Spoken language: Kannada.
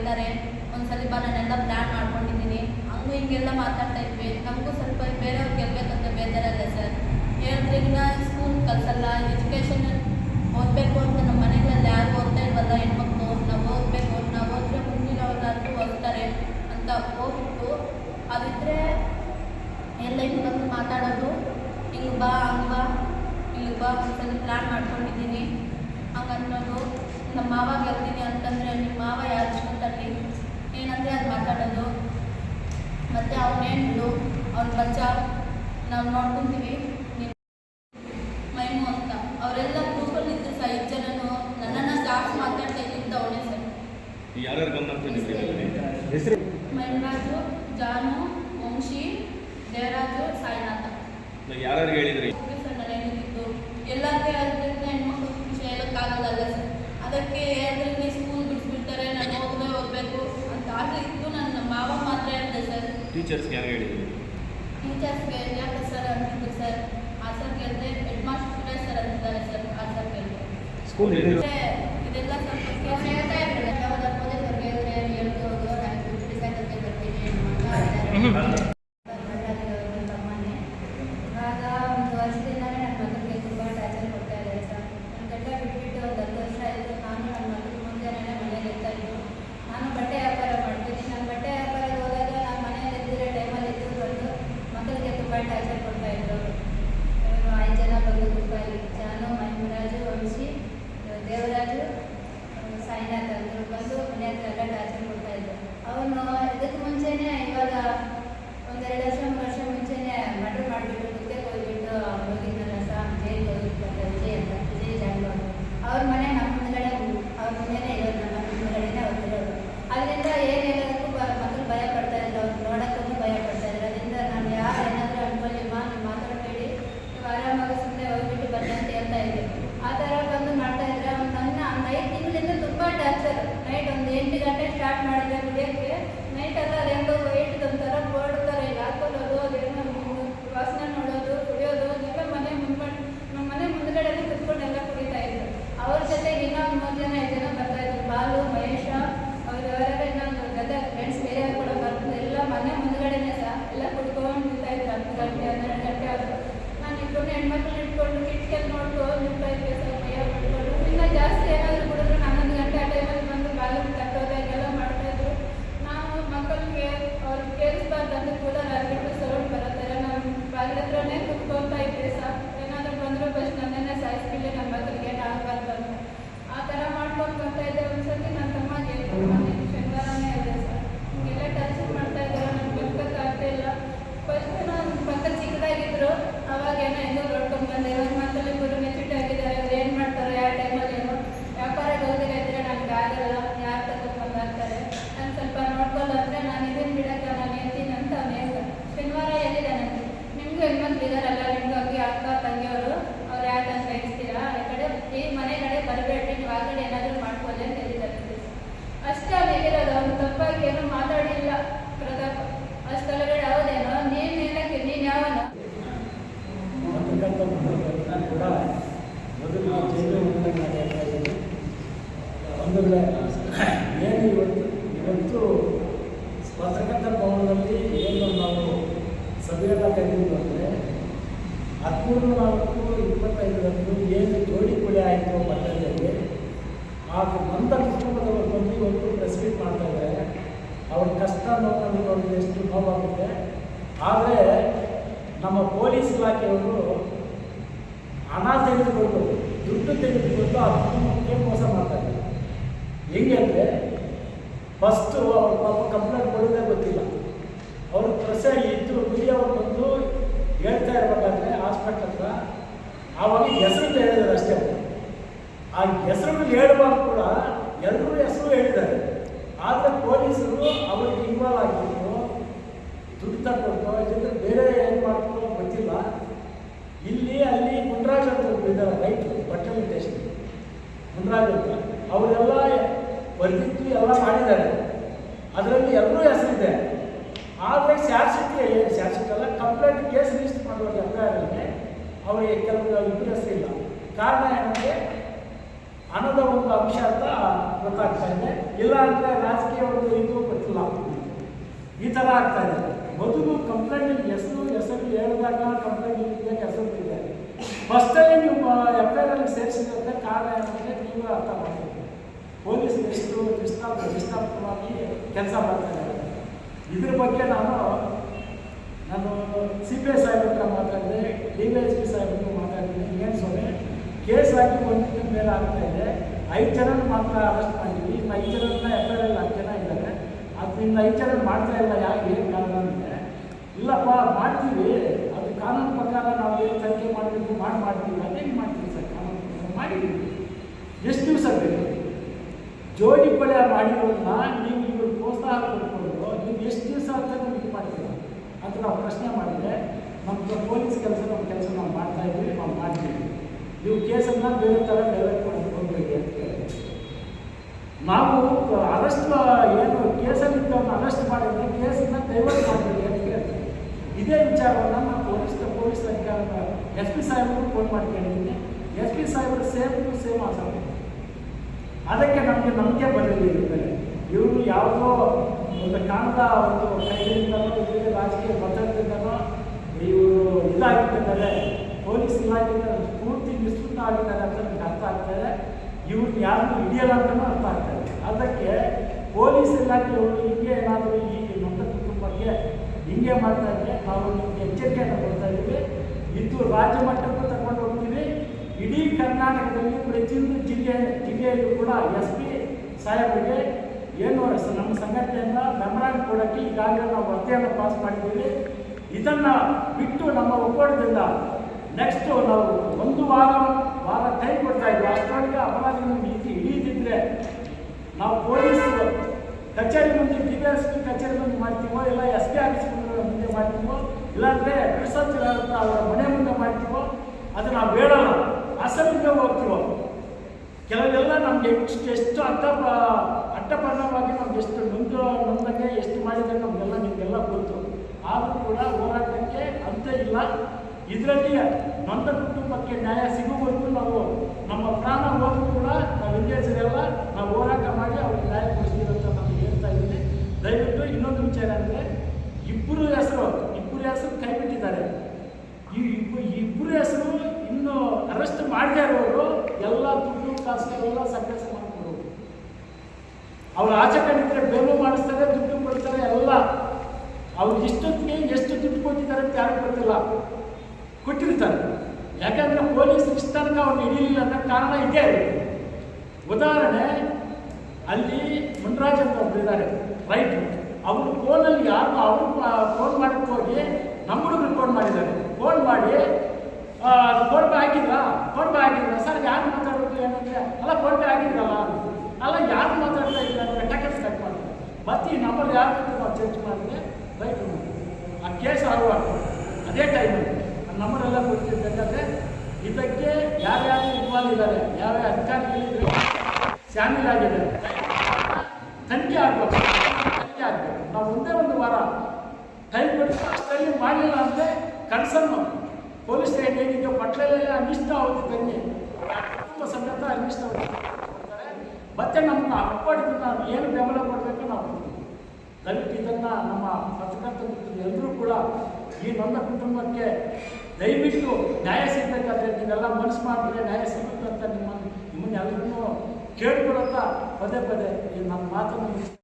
ಹೇಳಿದ್ದಾರೆ. ಒಂದ್ಸಲಿ ಬಾ, ನಾನೆಲ್ಲ ಪ್ಲ್ಯಾನ್ ಮಾಡ್ಕೊಂಡಿದ್ದೀನಿ. ಹಂಗೂ ಹಿಂಗೆಲ್ಲ ಮಾತಾಡ್ತಾ ಇದ್ವಿ. ನಮಗೂ ಸ್ವಲ್ಪ ಬೇರೆಯವ್ರು ಗೆಲ್ಬೇಕಂತ ಬೇಜಾರಲ್ಲ ಸರ್. ಹೇಳಿದ್ರಿಂದ ಸ್ಕೂಲ್ ಕಲ್ಸಲ್ಲ ಎಜುಕೇಷನ್ ಓದಬೇಕು ಅಂತ ನಮ್ಮ ಮನೆಗಳಲ್ಲಿ ಯಾರು ಓದ್ತಾ ಇಲ್ವಲ್ಲ ಹೆಣ್ಮಕ್ಳು, ನಾವು ಓದಬೇಕು, ನಾವು ಓದಿದ್ರೆ ಮುಂದಿನವ್ರನ್ನಾದ್ರೂ ಓದ್ತಾರೆ ಅಂತ ಹೋಗ್ಬಿಟ್ಟು, ಅದಿದ್ರೆ ಎಲ್ಲ ಹಿಂಗೆ ಬಂದು ಮಾತಾಡೋದು, ಹಿಂಗೆ ಬಾ, ಹಂಗೆ ಬಾ ಇಲ್ಲಿ ಬಾ, ಒಂದ್ಸಲ ಪ್ಲ್ಯಾನ್ ಮಾಡ್ಕೊಂಡಿದ್ದೀನಿ. ಹಂಗನ್ನೋದು ನಮ್ಮ ಮಾವ ಗೆಲ್ತೀನಿ ಅಂತಂದರೆ, ನಿಮ್ಮ ಮಾವ ಏನಂದರೆ ಅದು ಮಾತಾಡೋದು. ಮತ್ತು ಅವನೇನು ಅವ್ನ ಬಚ್ಚ ನಾವು ನೋಡ್ಕೊತೀವಿ. ಮೈಮು ಅಂತ. ಅವರೆಲ್ಲ ಕೂತ್ಕೊಂಡಿದ್ರು ಸರ್ ಸಹ ಐದು ಜನನು. ನನ್ನನ್ನು ಸಾಕು ಮಾತಾಡ್ತಾ ಇದ್ದಿದ್ದು ಅವನೇ ಸರ್. ಮೈಮರಾಜು ಜಾನು ವಂಶಿ ದೇವರಾಜು ಸಾಯಿನಾಥ. ಯಾರ್ಯಾರು ಹೇಳಿದ್ರಿ? ಸರ್ ನಾನು ಹೇಳಿದ್ದು ಎಲ್ಲರಿಗೆ ಅದರಿಂದ ಹೆಣ್ಮಕ್ಳು ವಿಷಯ ಹೇಳೋಕ್ಕಾಗಲ್ಲ ಸರ್. ಅದಕ್ಕೆ ಹೇಳಿದ್ರೆ ಸ್ಕೂಲ್ ಬಿಡಿಸ್ಬಿಡ್ತಾರೆ ನಾನು ಹೋಗದೆ ಓದಬೇಕು ಅಂತ ಆಗಲಿ ಇದ್ದು ನನ್ನ ಮಾವ ಮಾತ್ರ ಹೇಳಿದೆ ಸರ್. ಟೀಚರ್ಸ್ಗೆ ಯಾರು ಹೇಳಿದ್ರು? ಟೀಚರ್ಸ್ಗೆ ಯಾಕೆ ಸರ್ ಅಂತಿದ್ರು ಸರ್? ಆ ಸರ್ ಗೆಲ್ದೆ ಹೆಡ್ ಮಾಸ್ಟರ್ ಸರ್ ಅಂತಿದ್ದಾರೆ ಸರ್ ಆ ಸರ್ ಸ್ಕೂಲ್ ಇದೆಲ್ಲ ಸ್ವಲ್ಪ ಕೇಸ್ ಹೇಳ್ತಾ ಇರ್ತಾರೆ ಯಾವಾಗ ಪೊಲೀಸರು ಗೆಲ್ದೆ ಹೇಳ್ತು ಹೋಗೋ ನಾನು ಬಿಡಿಸಕ್ಕೆ ಬರ್ತೀನಿ ಅಂತ ತಮ್ಮನೇ ಇವಾಗ ಒಂದು ವರ್ಷದಿಂದಲೇ ನನ್ನ ಮಗನಿಗೆ ತುಂಬ ಟಾರ್ಚರ್ ಕೊಡ್ತಾ ಇದ್ದಾರೆ ಸರ್ ನನ್ನ ಗಂಡ ಬಿಟ್ಬಿಟ್ಟು ಒಂದು ಹತ್ತು ವರ್ಷ ಆಯಿತು ನಾನು ನನ್ನ ಮಗನ ಮುಂದೆನೇ ಮನೇಲಿ ಇರ್ತಾ ಇದ್ದು ನಾನು ಬಟ್ಟೆ ವ್ಯಾಪಾರ ಮಾಡ್ತೀನಿ ನಾನು ಬಟ್ಟೆ ವ್ಯಾಪಾರಕ್ಕೆ ಹೋದಾಗ ನಾನು ಮನೆಯಲ್ಲಿ ಇದ್ದಿರೋ ಟೈಮಲ್ಲಿ ಇದ್ದು ಬಂದು ಮಕ್ಕಳಿಗೆ ತುಂಬ ಟಾರ್ಚರ್ ಕೊಡ್ತಾ ಇದ್ರು ಇವರು ಐದು ಜನ ಬಂದು ರೂಪಾಯಿ ಜಾನು ಮಹಿಮರಾಜು ವಂಶಿ ದೇವರಾಜು ಸಾಯಿನಾಥ್ ಅಂದರು ಬಂದು ಮನೆ ಹತ್ರ ಎಲ್ಲ ಟಾರ್ಚರ್ ಕೊಡ್ತಾ ಇದ್ರು ಅವನು ಇದಕ್ಕೆ ಮುಂಚೆನೇ ಇವಾಗ ಒಂದೆರಡು ವರ್ಷ ಮೂರು ವರ್ಷ ಮುಂಚೆನೆ ಮರ್ಡರ್ ಮಾಡಿಬಿಟ್ಟು ಕುತ್ತಿಗೆ ಹೋಗ್ಬಿಟ್ಟು ಹೋಗಿದ್ನಲ್ಲ ಸಹ ಜೈಲಿಗೆ ಹೋಗಿರ್ತಾರೆ ವಿಜಯ್ ಅಂತ ವಿಜಯ್ ಜಾಂಡೋರು ಅವ್ರ ಮನೆ ನಮ್ಮ ಮುಂದಗಡೆ ಅವ್ರ ಮುಂದೆನೇ ಇರೋದು ನಮ್ಮ ಮುಂದ್ಗಡೆನೇ ಅವ್ರು ಇರೋದು ಅದರಿಂದ ಏನು ಹೇಳೋದಕ್ಕೂ ಮಕ್ಕಳು ಭಯ ಪಡ್ತಾ ಇಲ್ಲ ಅವ್ರು ನೋಡೋಕ್ಕೂ ಭಯ ಪಡ್ತಾ ಇಲ್ಲ ಅದರಿಂದ ನಾನು ಯಾರು ಏನಾದರೂ ಅನ್ಕೊಳ್ಳಿ ಮಾ ನೀವು ಮಾತಾಡಬೇಡಿ ನೀವು ಆರಾಮಾಗಿ ಸುಮ್ಮನೆ ಹೋಗ್ಬಿಟ್ಟು ಬನ್ನಿ ಅಂತ ಹೇಳ್ತಾ ಇದ್ದೆ ಆ ಥರ ಬಂದು ಮಾಡ್ತಾ ಇದ್ರೆ ಅವ್ನು ನನ್ನ ಐದು ತಿಂಗಳಿಂದ ತುಂಬ ಟಾರ್ಚರ್ ನೈಟ್ ಒಂದು ಎಂಟು ಗಂಟೆ ಸ್ಟಾರ್ಟ್ ಮಾಡಿದ್ರೆ ಕುಡಿಯೋಕ್ಕೆ ನೈಟ್ ಎಲ್ಲ ಅದೆಂದು ವೈಟ್ ಒಂಥರ ಬೋರ್ಡ್ ಥರ ಇಲ್ಲ ಹಾಕೊಳ್ಳೋದು ಅದೇನೋ ವಾಸನೆ ನೋಡೋದು ಕುಡಿಯೋದು ಅದೆಲ್ಲ ಮನೆ ಮುಂದ್ಕೊಂಡು ನಮ್ಮ ಮನೆ ಮುಂದ್ಗಡೆನೇ ಕುತ್ಕೊಂಡೆಲ್ಲ ಕುಡಿತಾ ಇದ್ರು ಅವ್ರ ಜೊತೆಗೆ ಇನ್ನೊಂದು ಮೂರು ಜನ ಐದು ಜನ ಬರ್ತಾ ಇದ್ರು ಬಾಲು ಮಹೇಶ ಅವ್ರು ಯಾರ್ಯಾರು ಇನ್ನೊಂದು ಜೊತೆ ಫ್ರೆಂಡ್ಸ್ ಬೇರೆಯವ್ರು ಕೂಡ ಬರ್ತಾರೆ ಎಲ್ಲ ಮನೆ ಮುಂದ್ಗಡೆನೇ ಸಹ ಎಲ್ಲ ಕುಡ್ಕೊಂಡು ನಿಲ್ತಾ ಇದ್ರು ಹತ್ತು ಗಂಟೆ ಹನ್ನೆರಡು ಗಂಟೆ ಆದ್ರು ನಾನು ಇಟ್ಕೊಂಡು ಹೆಣ್ಮಕ್ಳನ್ನ ಇಟ್ಕೊಂಡು ಕಿಟಕಿಯಲ್ಲಿ ನೋಡ್ಕೊಂಡು ನಿಲ್ತಾ ಇದ್ದೆ ಸರ್ ಮೈಯ ಬಿಟ್ಕೊಂಡು ಇನ್ನೂ ಜಾಸ್ತಿ ಏನಾದರೂ ಕುಡಿದ್ರು ಹನ್ನೊಂದು ಗಂಟೆ ಆ ಟೈಮಲ್ಲಿ ಬಂದು ಬಾಗಿಲು ತಟ್ಟೋದು ಹೀಗೆಲ್ಲ ಮಾಡ್ತಾ ಇದ್ರು ನಾವು ಮಕ್ಕಳಿಗೆ ಅವ್ರು ಕೇಳಿಸ್ಬಾರ್ದು ಅಂತ ಕೂಲರ್ ಹಾಕ್ಬಿಟ್ಟು ಸೌಂಡ್ ಬರುತ್ತಾರೆ ನಾನು ಬಾಗಿಲ ಹತ್ರನೇ ಕುತ್ಕೊಳ್ತಾ ಇದ್ದೆ ಸರ್ ಏನಾದರೂ ಬಂದರೂ ಬಸ್ ನನ್ನೇ ಸಾಯಿಸ್ಬಿಡ್ಲಿ ನನ್ನ ಮಕ್ಕಳಿಗೆ ಆಗಬಾರ್ದು ಅಂತ ಆ ಥರ ಮಾಡ್ಕೊಂಡು ಬರ್ತಾ ಇದ್ದೆ ಒಂದ್ಸತಿ ನನ್ನ ತಮ್ಮಗೆ ಮೊನ್ನೆ ಶನಿವಾರನೇ ಇದೆ ಸರ್ ಹಿಂಗೆಲ್ಲ ಟಾರ್ಚರ್ ಮಾಡ್ತಾ ಇದ್ದಾರೆ ನನಗೆ ಬದುಕೋಕ್ಕಾಗ್ತಾ ಇಲ್ಲ ಫಸ್ಟ್ ನಾನು ಪಕ್ಕ ಚಿಕ್ಕದಾಗಿದ್ರು ಅವಾಗ ಏನೋ ಹೆಂಗೋ ನೋಡ್ಕೊಂಡು ಬಂದೆ ಇವಾಗ ಮಕ್ಕಳು ಗುರು ಮೆಚುರಿಟಿ ಆಗಿದ್ದಾರೆ ಅವ್ರು ಏನು ಮಾಡ್ತಾರೆ ಯಾವ ಟೈಮಲ್ಲಿ ಏನೋ ವ್ಯಾಪಾರಕ್ಕೆ ಹೋಗಿರ ಇದ್ರೆ ನನಗೆ ಆಗಲ್ಲ ಯಾರು ತಗೊಂಡು ಹಾಕ್ತಾರೆ ನಾನು ಸ್ವಲ್ಪ ನೋಡ್ಕೊಳ್ಳೋ ಅಂದರೆ ನಾನು ಇದನ್ನು ಬಿಡಕ್ಕೆ ನಾನು ಹೇಳ್ತೀನಿ ಅಂತ ಅವ್ನು ಹೇಳ್ತಾರೆ ಶನಿವಾರ ಎಲ್ಲಿದೆ ನನಗೆ ನಿಮಗೂ ಹೆಣ್ಮಕ್ಳು ಇದ್ದಾರಲ್ಲ ನಿಮಗೂ ಅಕ್ಕಿ ಅಕ್ಕ ತಂಗಿಯವರು ಅವ್ರು ಯಾಕೆ ಅಂತ ಹೇಳ್ತೀರಾ ಈ ಮನೆಗಡೆ ಬರಬೇಡ್ರಿ, ನೀವು ಆಗಡೆ ಏನಾದರೂ ಮಾಡ್ಕೊಳ್ಳಿ ಅಂತ ಹೇಳಿದ್ದಾರೆ. ಅಷ್ಟೇ ಅಲ್ಲಿ ಹೇಳಿರೋದು ಅವ್ನು ತಪ್ಪಾಗಿ ಏನೂ ಮಾತಾಡಿಲ್ಲ, ಪ್ರತಾಪ್. ಅಷ್ಟೊಳಗಡೆ ಹೌದೇನೋ? ನೀನು ಏನಕ್ಕೆ, ನೀನು ಯಾವನ? ಬಂಧುಗಳೇ ಏನು ಇವತ್ತು ಇವತ್ತು ಪತ್ರಕರ್ತ ಭವನದಲ್ಲಿ ಏನು ನಾವು ಸಭೆಯೆಲ್ಲ ಕರೆದಿದ್ದು ಅಂದರೆ ಹದಿಮೂರು ನಾಲ್ಕು ಇಪ್ಪತ್ತೈದರಂದು ಏನು ಆಯಿತು ಪಟ್ಟಣದಲ್ಲಿ ಆ ಬಂದ ಕುಟುಂಬದವರು ಬಂದು ಇವತ್ತು ಪ್ರೆಸ್ ಮಾಡ್ತಾ ಇದ್ದಾರೆ. ಅವ್ರ ಕಷ್ಟ ನೋಡ್ಕೊಂಡು ನೋಡಿದ್ರೆ ಎಷ್ಟು ನೋವಾಗುತ್ತೆ ಆದರೆ ನಮ್ಮ ಪೊಲೀಸ್ ಇಲಾಖೆಯವರು ಹಣ ತೆಗೆದುಕೊಂಡು, ದುಡ್ಡು ತೆಗೆದುಕೊಂಡು ಆ ಕುಟುಂಬಕ್ಕೆ ಮೋಸ ಮಾಡ್ತಾ ಇದ್ದಾರೆ. ಹೆಂಗೆ ಅಂದರೆ ಫಸ್ಟು ಅವ್ರ ಪಾಪ ಕಂಪ್ಲೇಂಟ್ ಕೊಡೋದೇ ಗೊತ್ತಿಲ್ಲ. ಅವರು ಪ್ರಸಾಗಿ ಇದ್ದರು ಗುರಿಯವರು ಬಂದು ಹೇಳ್ತಾ ಇರಬೇಕಾದ್ರೆ ಹಾಸ್ಪಿಟ್ಲ್ ಹತ್ರ ಆವಾಗ ಹೆಸರು ಹೇಳಿದ್ರು ಅಷ್ಟೇ ಅವ್ರು. ಆ ಹೆಸರು ಹೇಳುವಾಗ ಕೂಡ ಎಲ್ಲರೂ ಹೆಸರು ಹೇಳಿದ್ದಾರೆ. ಆದರೆ ಪೊಲೀಸರು ಅವ್ರಿಗೆ ಇನ್ವಾಲ್ವ್ ಆಗಿಬಿಟ್ಟು ದುಡ್ಡು ತಗೊಂಡು ಜೊತೆ ಬೇರೆ ಏನು ಮಾಡ್ಕೊಂಡು ಗೊತ್ತಿಲ್ಲ. ಇಲ್ಲಿ, ಅಲ್ಲಿ ಮುನ್ರಾಜ್ ಅಂತ ಇದ್ದಾರೆ, ರೈತರು, ಬಟ್ಟೆ ಟೆಸ್ಟ್ ಮುನ್ರಾಜ್ ಅಂತ. ಅವರೆಲ್ಲ ಬರ್ದಿತ್ತು ಎಲ್ಲ ಮಾಡಿದ್ದಾರೆ. ಅದರಲ್ಲಿ ಎಲ್ಲರೂ ಹೆಸರಿದೆ. ಆದರೆ ಶಾಸಕರಿಗೆ ಏನು ಶಾಸಕಲ್ಲ ಕಂಪ್ಲೇಂಟ್ ಕೇಸ್ ರಿಜಿಸ್ಟರ್ ಮಾಡುವಾಗ ಎಲ್ಲ ಅವರಿಗೆ ಕೆಲವು ಹೆಸರಿಲ್ಲ. ಕಾರಣ ಏನಂದರೆ ಹಣದ ಒಂದು ಅಂಶ ಅಂತ ಗೊತ್ತಾಗ್ತಾ ಇದೆ. ಇಲ್ಲ ಅಂದರೆ ರಾಜಕೀಯ ಒಂದು ಇದು ಗೊತ್ತಿಲ್ಲ. ಈ ಥರ ಆಗ್ತಾ ಇದೆ. ಮೊದಲು ಕಂಪ್ಲೇಂಟ್ ಹೇಳಿದಾಗ ಕಂಪ್ಲೇಂಟ್ ಇದ್ದಾಗ ಹೆಸರು ಇದೆ. ಫಸ್ಟಲ್ಲಿ ನೀವು ಎಫ್ ಐ ಆರ್ ಸೇರಿಸಿದಂತೆ ಕಾರಣ ಏನಂದರೆ ನೀವು ಅರ್ಥ ಮಾಡ್ತೀವಿ ಪೊಲೀಸ್ ಎಷ್ಟು ನಿಷ್ಠಾಪ ನಿಷ್ಠಾಪವಾಗಿ ಕೆಲಸ ಮಾಡ್ತಾರೆ ಇದ್ರ ಬಗ್ಗೆ ನಾನು ನಾನು ಸಿ ಪಿ ಐ ಸಾಹೇಬ್ ಹತ್ರ ಮಾತಾಡಿದೆ ಡಿ ವೈ ಎಸ್ ಪಿ ಸಾಹೇಬ್ ಹತ್ರ ಮಾತಾಡಿದ್ದೀನಿ ಏನು ಸೊನ್ನೆ ಕೇಸ್ ಹಾಕಿ ಒಂದು ಮೇಲೆ ಆಗ್ತಾ ಇದೆ. ಐದು ಜನ ಮಾತ್ರ ಅರೆಸ್ಟ್ ಮಾಡಿದ್ವಿ. ಇನ್ನು ಐದು ಜನರನ್ನ ಎಫ್ ಐ ಆರ್ ಹತ್ತು ಜನ ಇದ್ದಾರೆ. ಅದರಿಂದ ಐದು ಜನ ಮಾಡ್ತಾ ಇಲ್ಲ. ಯಾಕೆ ಏನು ಕಾರಣ ಅಂದರೆ. ಇಲ್ಲಪ್ಪ, ಮಾಡ್ತೀವಿ. ಅದು ಕಾನೂನು ಪ್ರಕಾರ ನಾವು ಏನು ತನಿಖೆ ಮಾಡಬೇಕು, ಮಾಡಿ ಮಾಡ್ತೀವಿ. ಅದೇ ಮಾಡ್ತೀವಿ ಸರ್? ಕಾನೂನು ಮಾಡಿದ್ದೀವಿ. ಎಷ್ಟು ದಿವಸ ಬೇಕು? ಜೋಡಿ ಕೊಲೆ ಮಾಡಿರೋದನ್ನ ನೀವು ಇವರು ಪ್ರೋತ್ಸಾಹ ಕೊಟ್ಕೊಂಡು ನೀವು ಎಷ್ಟು ದಿವಸ ಅಂತ ನೀವು ಇದು ಮಾಡ್ತೀರ ಅಂತ ನಾವು ಪ್ರಶ್ನೆ ಮಾಡಿದ್ರೆ ನಮ್ಮ ಪೊಲೀಸ್ ಕೆಲಸ ನಮ್ಮ ಕೆಲಸ ನಾವು ಮಾಡ್ತಾ ಇದ್ದೀವಿ, ನಾವು ಮಾಡ್ತೀವಿ. ನೀವು ಕೇಸನ್ನು ಬೇರೆ ಥರ ಡೈರೆಕ್ಟ್ ಮಾಡಿ ಹೋಗ್ಬೇಕು ಅಂತ ಹೇಳಿ. ನಾವು ಅರೆಸ್ಟ್ ಏನು ಕೇಸಲ್ಲಿ ಇದ್ದವ್ರನ್ನ ಅರೆಸ್ಟ್ ಮಾಡಿದ್ರೆ ಕೇಸನ್ನ ಡೈವರ್ಟ್ ಮಾಡಬೇಕು ಅಂತ ಕೇಳ್ತೀವಿ ಇದೇ ವಿಚಾರವನ್ನು ನಾನು ಪೊಲೀಸ್ ಪೊಲೀಸ್ ಅಧಿಕಾರ ಎಸ್ ಪಿ ಸಾಹೇಬ್ರು ಫೋನ್ ಮಾಡ್ಕೊಂಡಿದ್ದೀನಿ ಎಸ್ ಪಿ ಸಾಹೇಬ್ರು ಸೇಮ್ ಟು ಸೇಮ್ ಆಸಕ್ತಿ ಅದಕ್ಕೆ ನಮಗೆ ನಂಬಿಕೆ ಬರಲಿಲ್ಲ ಇವರು ಯಾವುದೋ ಒಂದು ಕಾಣದ ಒಂದು ಕೈಯಿಂದನೋ ಇವರಿಗೆ ರಾಜಕೀಯ ಪದ್ಧತಿಯಿಂದನೋ ಇವರು ಇದಾಗಿದ್ದಾರೆ ಪೊಲೀಸ್ ಇಲಾಖೆಯಿಂದ ಪೂರ್ತಿ ವಿಸ್ತೃತ ಆಗಿದ್ದಾರೆ ಅಂತ ನನಗೆ ಅರ್ಥ ಆಗ್ತದೆ ಇವ್ರನ್ನ ಯಾರನ್ನು ಹಿಡಿಯಲ್ಲ ಅಂತಲೂ ಅರ್ಥ ಆಗ್ತದೆ ಅದಕ್ಕೆ ಪೊಲೀಸ್ ಇಲಾಖೆಯವರು ಹಿಂಗೆ ಏನಾದರೂ ಈ ನೊಂದ ಕುಟುಂಬಕ್ಕೆ ಹಿಂಗೆ ಮಾಡ್ತಾ ಇದ್ರೆ ನಾವು ನಿಮಗೆ ಎಚ್ಚರಿಕೆಯನ್ನು ಕೊಡ್ತಾ ಇದ್ದೀವಿ. ಇದು ರಾಜ್ಯ ಮಟ್ಟಕ್ಕೂ ತಗೊಂಡು ಹೋಗ್ತೀವಿ. ಇಡೀ ಕರ್ನಾಟಕದಲ್ಲಿ ಪ್ರತಿಯೊಂದು ಜಿಲ್ಲೆ, ಜಿಲ್ಲೆಯಲ್ಲೂ ಕೂಡ ಎಸ್ ಪಿ ಸಾಹೇಬರಿಗೆ ಏನು ನಮ್ಮ ಸಂಘಟನೆಯಿಂದ ಮೆಮರಾಂಡ್ ಕೊಡೋಕ್ಕೆ ಈಗಾಗಲೇ ನಾವು ವರದಿಯನ್ನು ಪಾಸ್ ಮಾಡಿದ್ದೀವಿ. ಇದನ್ನು ಬಿಟ್ಟು ನಮ್ಮ ಒಪ್ಪಂದದಿಂದ ನೆಕ್ಸ್ಟು ನಾವು ಒಂದು ವಾರ ವಾರ ಟೈಮ್ ಕೊಡ್ತಾ ಇದ್ವಿ. ಅಷ್ಟರೊಳಗೆ ಅಪರಾಧಿ ನೀತಿ ಹಿಡಿದಿದ್ರೆ ನಾವು ಪೊಲೀಸ್ ಕಚೇರಿ ಮುಂದೆ ಡಿ ಬಿ ಎಸ್ ಪಿ ಕಚೇರಿ ಮುಂದೆ ಮಾಡ್ತೀವೋ, ಇಲ್ಲ ಎಸ್ ಪಿ ಆಫೀಸ್ ಮುಂದೆ ಮಾಡ್ತೀವೋ, ಇಲ್ಲಾಂದರೆ ಕೃಷ್ಣ ಅವರ ಮನೆ ಮುಂದೆ ಮಾಡ್ತೀವೋ ಅದು ನಾವು ಬೇಡಲ್ಲ ಅಸಲಿಂದ ಹೋಗ್ತೀವೋ. ಕೆಲವೆಲ್ಲ ನಮ್ಗೆ ಎಷ್ಟು ಎಷ್ಟು ಅಡ್ಡ ಅಡ್ಡಪರ್ಣವಾಗಿ ನಮ್ಗೆ ಎಷ್ಟು ನೊಂದು, ನೊಂದಂಗೆ ಎಷ್ಟು ಮಾಡಿದ್ರೆ ನಮಗೆಲ್ಲ ನಿಮಗೆಲ್ಲ ಗೊತ್ತು. ಆದರೂ ಕೂಡ ಹೋರಾಟಕ್ಕೆ ಅಂತ ಇಲ್ಲ. ಇದರಲ್ಲಿ ನೊಂದ ಕುಟುಂಬಕ್ಕೆ ನ್ಯಾಯ ಸಿಗುವವರೆಗೂ ನಾವು, ನಮ್ಮ ಪ್ರಾಣ ಹೋದ್ರು ಕೂಡ ನಾವು ಇಂಡಿಯನ್ಸರೆಲ್ಲ ನಾವು ಹೋರಾಟ ಮಾಡಿ ಅವ್ರಿಗೆ ನ್ಯಾಯ ಕೊಡಿಸ್ತೀವಿ ಅಂತ ನಾನು ಹೇಳ್ತಾ ಇದ್ದೀನಿ. ದಯವಿಟ್ಟು ಇನ್ನೊಂದು ವಿಚಾರ ಅಂದರೆ, ಇಬ್ಬರು ಹೆಸರು ಇಬ್ಬರು ಹೆಸರು ಕೈ ಬಿಟ್ಟಿದ್ದಾರೆ. ಈ ಇಬ್ಬರು ಇಬ್ಬರು ಹೆಸರು ಇನ್ನು ಅರೆಸ್ಟ್ ಮಾಡದೇ ಇರೋರು, ಎಲ್ಲ ದುಡ್ಡು ಕಾಸು ಎಲ್ಲ ಸಕ್ಸಸ್ ಮಾಡ್ಕೊಡೋರು ಅವ್ರು ಆಚೆ ಕಂಡಿದ್ರೆ ಬೇಲು ಮಾಡಿಸ್ತಾರೆ, ದುಡ್ಡು ಕೊಡ್ತಾರೆ, ಎಲ್ಲ. ಅವ್ರಿಗೆ ಇಷ್ಟೊತ್ತಿಗೆ ಎಷ್ಟು ದುಡ್ಡು ಕೊಟ್ಟಿದ್ದಾರೆ ಅಂತ ಯಾರು ಗೊತ್ತಿಲ್ಲ ಕೊಟ್ಟಿರ್ತಾರೆ. ಯಾಕಂದ್ರೆ ಪೊಲೀಸ್ ಇಷ್ಟನಕ ಅವ್ರನ್ನ ಹಿಡಿಯಲಿಲ್ಲ ಅನ್ನೋ ಕಾರಣ ಇದೇ. ಉದಾಹರಣೆ, ಅಲ್ಲಿ ಮುನ್ರಾಜ್ ಅಂತ ಒಬ್ರು ಇದ್ದಾರೆ ರೈಟ್. ಅವರು ಫೋನಲ್ಲಿ ಯಾರು, ಅವರು ಫೋನ್ ಮಾಡಕ್ಕೆ ಹೋಗಿ ನಮ್ಮ ಹುಡುಗರು ಫೋನ್ ಮಾಡಿದ್ದಾರೆ. ಫೋನ್ ಮಾಡಿ ಫೋನ್ ಪೇ ಹಾಕಿದ್ರಾ? ಫೋನ್ ಪೇ ಹಾಕಿದ್ರ? ಸರ್, ಯಾರು ಮಾತಾಡೋದು ಏನಂದ್ರೆ ಅಲ್ಲ, ಫೋನ್ ಪೇ ಹಾಕಿದ್ರಲ್ಲ? ಅಲ್ಲ, ಯಾರು ಮಾತಾಡ್ತಾ ಇದ್ದಾರೆ ಅಂದರೆ ಟಕೆಟ್ಸ್ ಕಟ್ ಮಾಡಿದ್ರು ಮತ್ತೆ ನಂಬರ್ ಯಾರು ನಾವು ಚೇಂಜ್ ಮಾಡಿದ್ರೆ ರೈಟ್. ಆ ಕೇಸ್ ಆಗುವಾಗ, ಅದೇ ಟೈಮಲ್ಲಿ ಯಾಕಂದ್ರೆ ಗೊತ್ತಿರ್ಬೇಕಾದ್ರೆ ಇದಕ್ಕೆ ಯಾರ್ಯಾರು ಇನ್ವಾಲ್ವ್ ಇದ್ದಾರೆ ಯಾವ್ಯಾವ ಅಧಿಕಾರಿಗಳಿದ್ರೆ ಶಾಮೀಲ್ ಆಗಿದ್ದಾರೆ ತನಿಖೆ ಆಗ್ಬೇಕು, ತನಿಖೆ ಆಗಬೇಕು. ನಾವು ಒಂದೇ ಒಂದು ವಾರ ಟೈಮ್ ಕೊಟ್ಟು ಅಷ್ಟರಲ್ಲಿ ಮಾಡಲಿಲ್ಲ ಅಂದರೆ ಕನ್ಸರ್ನ್ ಪೊಲೀಸ್ ಸ್ಟೇಷನ್ ಏನಿದೆ ಪಟ್ಲಲ್ಲಿ ಅನಿಷ್ಟ ಆಗುತ್ತೆ ತನ್ನಿ ಕುಟುಂಬ ಸಮೇತ ಅನಿಷ್ಟ ಕೊಡ್ತಾರೆ ಮತ್ತೆ ನಮ್ಮನ್ನ ಅಪ್ಪಡಿದ್ದು ನಾವು ಏನು ಬೆಂಬಲ ಕೊಡಬೇಕು ನಾವು. ದಯವಿಟ್ಟು ಇದನ್ನು ನಮ್ಮ ಪತ್ರಕರ್ತ ಎಲ್ಲರೂ ಕೂಡ ಈ ನನ್ನ ಕುಟುಂಬಕ್ಕೆ ದಯವಿಟ್ಟು ನ್ಯಾಯ ಸಿಗಬೇಕಾದ್ರೆ ನೀವೆಲ್ಲ ಮನಸ್ಸು ಮಾಡಿದ್ರೆ ನ್ಯಾಯ ಸಿಗುತ್ತೆ ಅಂತ ನಿಮ್ಮ ನಿಮ್ಮನ್ನು ಎಲ್ಲರನ್ನೂ ಕೇಳ್ಕೊಳತ್ತಾ ಪದೇ ಪದೇ ಈ ನಮ್ಮ ಮಾತನ್ನು